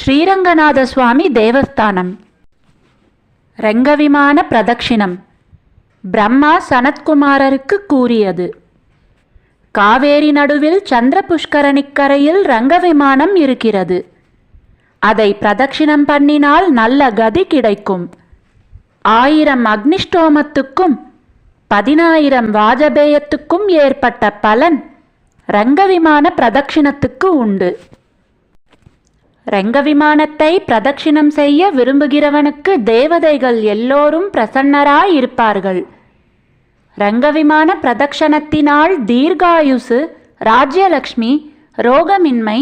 ஸ்ரீரங்கநாத சுவாமி தேவஸ்தானம். ரெங்கவிமான பிரதக்ஷிணம் பிரம்மா சனத்குமாரருக்கு கூறியது. காவேரி நடுவில் சந்திர புஷ்கரணிக்கரையில் ரங்கவிமானம் இருக்கிறது. அதை பிரதக்ஷிணம் பண்ணினால் நல்ல கதி கிடைக்கும். ஆயிரம் அக்னிஷ்டோமத்துக்கும் பதினாயிரம் வாஜபேயத்துக்கும் ஏற்பட்ட பலன் ரங்கவிமான பிரதட்சிணத்துக்கு உண்டு. ரங்கவிமானத்தை பிரதட்சிணம் செய்ய விரும்புகிறவனுக்கு தேவதைகள் எல்லோரும் பிரசன்னராய் இருப்பார்கள் ரங்கவிமான பிரதக்ஷணத்தினால் தீர்காயுசு ராஜ்யலக்ஷ்மி ரோகமின்மை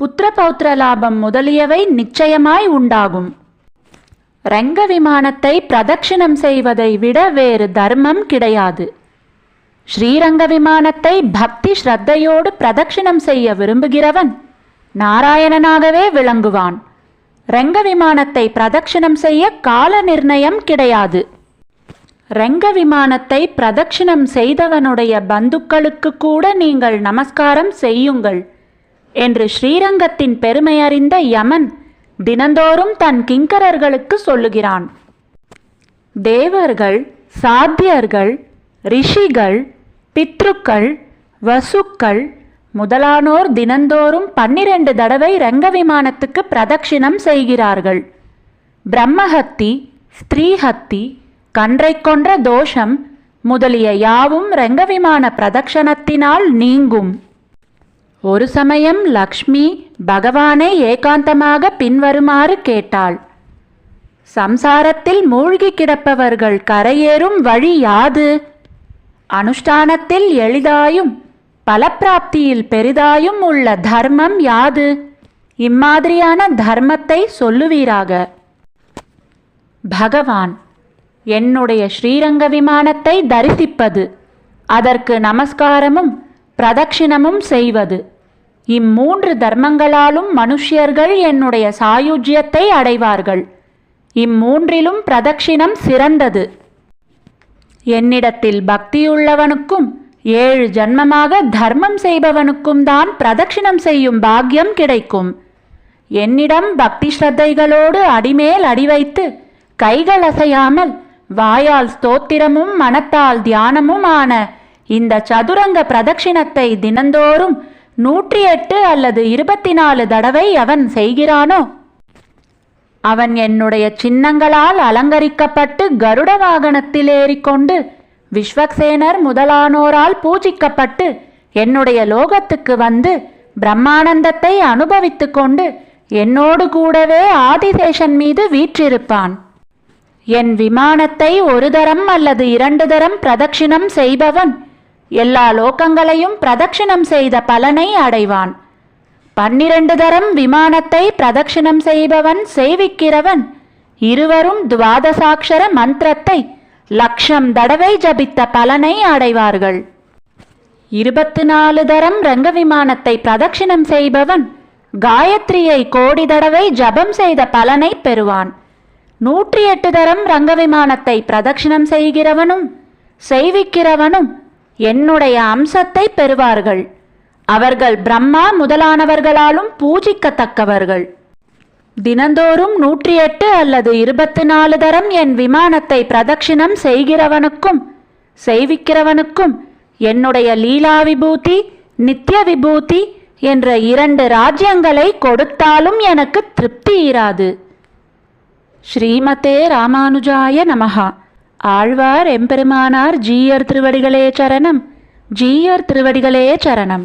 புத்திர லாபம் முதலியவை நிச்சயமாய் உண்டாகும். ரங்க விமானத்தை பிரதட்சிணம் செய்வதை விட வேறு தர்மம் கிடையாது. ஸ்ரீரங்க விமானத்தை பக்தி ஸ்ரத்தையோடு பிரதட்சிணம் செய்ய விரும்புகிறவன் நாராயணனாகவே விளங்குவான். ரங்க விமானத்தை பிரதட்சிணம் செய்ய கால நிர்ணயம் கிடையாது. ரங்க விமானத்தை பிரதட்சிணம் செய்தவனுடைய பந்துக்களுக்கு கூட நீங்கள் நமஸ்காரம் செய்யுங்கள் என்று ஸ்ரீரங்கத்தின் பெருமை அறிந்த யமன் தினந்தோறும் தன் கிங்கரர்களுக்கு சொல்லுகிறான். தேவர்கள் சாத்தியர்கள் ரிஷிகள் பித்ருக்கள் வசுக்கள் முதலானோர் தினந்தோறும் பன்னிரண்டு தடவை ரங்க விமானத்துக்கு பிரதட்சிணம் செய்கிறார்கள். பிரம்மஹத்தி ஸ்திரீஹத்தி கன்றை கொன்ற தோஷம் முதலிய யாவும் ரங்கவிமான பிரதட்சணத்தினால் நீங்கும். ஒரு சமயம் லக்ஷ்மி பகவானை ஏகாந்தமாக பின்வருமாறு கேட்டாள். சம்சாரத்தில் மூழ்கி கிடப்பவர்கள் கரையேறும் வழி யாது? அனுஷ்டானத்தில் எளிதாயும் பலப்பிராப்தியில் பெரிதாயும் உள்ள தர்மம் யாது? இம்மாதிரியான தர்மத்தை சொல்லுவீராக. பகவான் என்னுடைய ஸ்ரீரங்க விமானத்தை தரிசிப்பது அதற்கு நமஸ்காரமும் பிரதட்சிணமும் செய்வது இம்மூன்று தர்மங்களாலும் மனுஷ்யர்கள் என்னுடைய சாயுஜ்யத்தை அடைவார்கள். இம்மூன்றிலும் பிரதட்சிணம் சிறந்தது. என்னிடத்தில் பக்தியுள்ளவனுக்கும் ஏழு ஜன்மமாக தர்மம் செய்பவனுக்கும் தான் பிரதட்சிணம் செய்யும் பாக்கியம் கிடைக்கும். என்னிடம் பக்தி ஸ்ரத்தைகளோடு அடிமேல் அடி வைத்து கைகள் அசையாமல் வாயால் ஸ்தோத்திரமும் மனத்தால் தியானமும் ஆன இந்த சதுரங்க பிரதட்சிணத்தை தினந்தோறும் நூற்றி எட்டு அல்லது இருபத்தி நாலு தடவை அவன் செய்கிறானோ? அவன் என்னுடைய சின்னங்களால் அலங்கரிக்கப்பட்டு கருட வாகனத்தில் ஏறிக்கொண்டு விஸ்வக்சேனர் முதலானோரால் பூஜிக்கப்பட்டு என்னுடைய லோகத்துக்கு வந்து பிரம்மானந்தத்தை அனுபவித்து கொண்டு என்னோடு கூடவே ஆதிசேஷன் மீது வீற்றிருப்பான். என் விமானத்தை ஒரு தரம் அல்லது இரண்டு தரம் பிரதட்சிணம் செய்பவன் எல்லா லோகங்களையும் பிரதட்சிணம் செய்த பலனை அடைவான். பன்னிரண்டு தரம் விமானத்தை பிரதட்சிணம் செய்பவன் செய்விக்கிறவன் இருவரும் துவாதசாட்சர மந்திரத்தை லக்ஷம் தடவை ஜபித்த பலனை அடைவார்கள். இருபத்து நாலு தரம் ரங்க விமானத்தை பிரதட்சிணம் செய்பவன் காயத்ரியை கோடி தடவை ஜபம் செய்த பலனை பெறுவான். நூற்றி எட்டு தரம் ரங்க விமானத்தை பிரதட்சிணம் செய்கிறவனும் செய்விக்கிறவனும் என்னுடைய அம்சத்தை பெறுவார்கள். அவர்கள் பிரம்மா முதலானவர்களாலும் பூஜிக்கத்தக்கவர்கள். தினந்தோறும் நூற்றி எட்டு அல்லது இருபத்தி நாலு தரம் என் விமானத்தை பிரதட்சிணம் செய்கிறவனுக்கும் செய்விக்கிறவனுக்கும் என்னுடைய லீலா விபூதி நித்ய விபூதி என்ற இரண்டு ராஜ்யங்களை கொடுத்தாலும் எனக்கு திருப்தி இராது. ஸ்ரீமதே ராமானுஜாய நமகா ஆழ்வார் எம்பெருமானார் ஜீயர் திருவடிகளே சரணம். ஜீயர் திருவடிகளே சரணம்.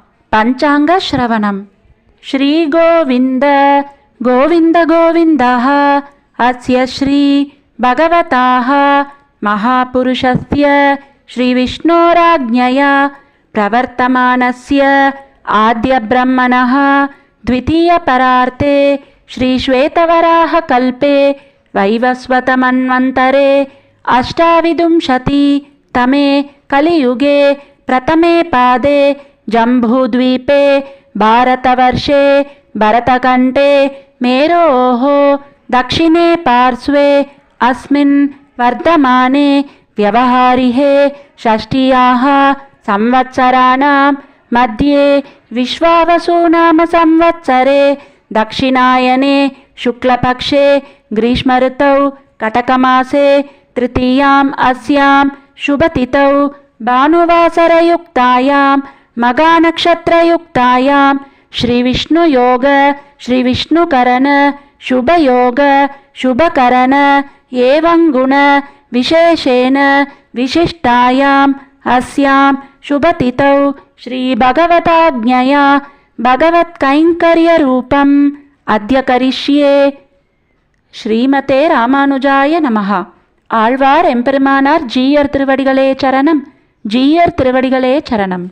पञ्चाङ्गश्रवणम् श्रीगोविन्द गोविन्द गोविन्दः अस्य श्री भगवताः महापुरुषस्य श्रीविष्णोराज्ञया प्रवर्तमानस्य आद्यब्रह्मणः द्वितीयपरार्ते श्रीश्वेतवराहकल्पे वैवस्वतमन्वन्तरे अष्टाविंशति तमे कलियुगे प्रथमे पादे जम्बूद्वीपे भारतवर्षे भरतकण्ठे मेरोः दक्षिणे पार्श्वे अस्मिन् वर्धमाने व्यवहारिहे षष्ट्याः संवत्सराणां मध्ये विश्वावसुनाम संवत्सरे दक्षिणायने शुक्लपक्षे ग्रीष्मऋतौ कटकमासे तृतीयाम् अस्यां शुभतिथौ भानुवासरयुक्तायां मगानक्षत्रयुक्तायां श्रीविष्णुयोग श्रीविष्णुकरण शुभयोग शुभकरण एवं गुण विशेषेण विशिष्टायाम् अस्यां शुभतिथौ श्रीभगवताज्ञया भगवत्कैङ्कर्यरूपम् अद्य करिष्ये ஸ்ரீமதே ராமானுஜாய நமஹா ஆழ்வார் எம்பெருமானார் ஜீயர் திருவடிகளே சரணம் ஜீயர் திருவடிகளே சரணம்